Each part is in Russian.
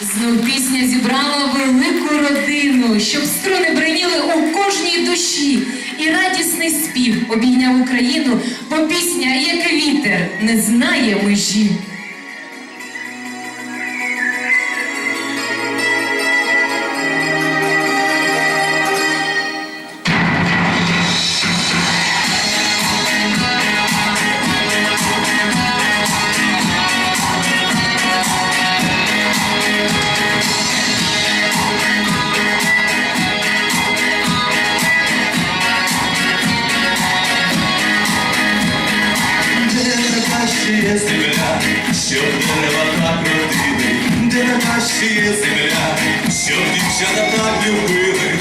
Знов пісня зібрала велику родину, щоб струни бриніли у кожній душі. І радісний спів обійняв Україну, бо пісня, як вітер, не знає межі. Земля, дерева так родили, де ще є земля, щоб дівчата так любили,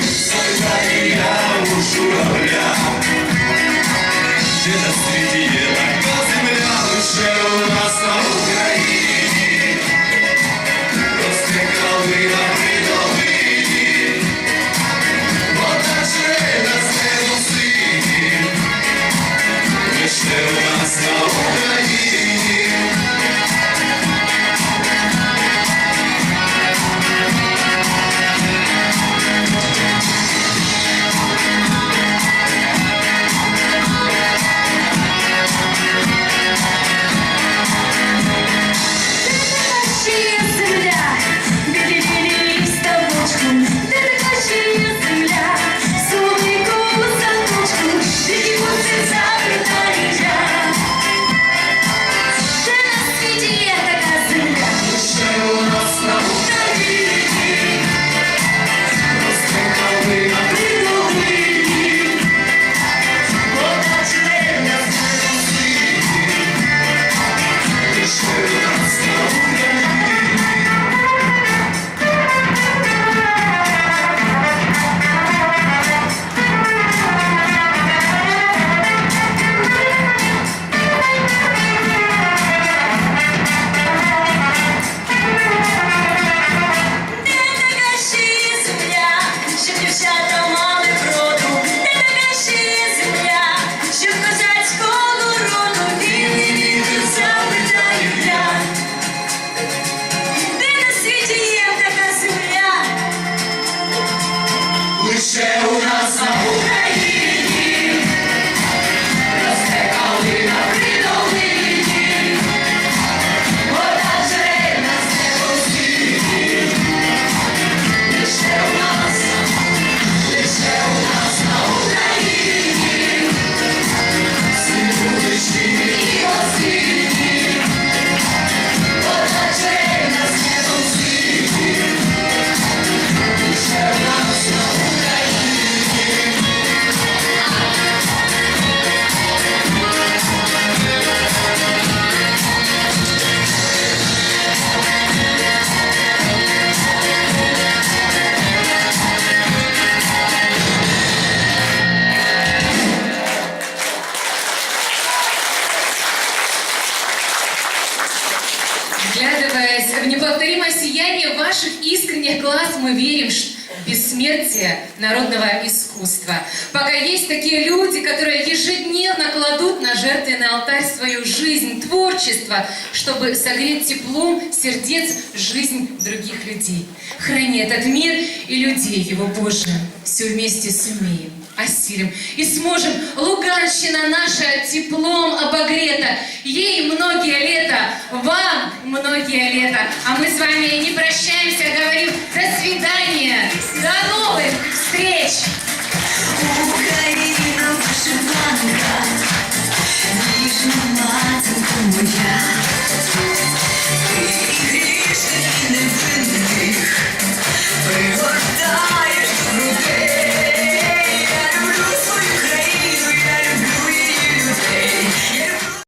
сияние ваших искренних глаз, мы верим в бессмертие народного искусства. Пока есть такие люди, которые ежедневно кладут на жертвенный алтарь свою жизнь, творчество, чтобы согреть теплом сердец жизнь других людей. Храни этот мир и людей его, Боже, все вместе сумеем осилим и сможем. Луганщина наша теплом обогрета, ей многие лета, вам многие лета. А мы с вами не прощаемся,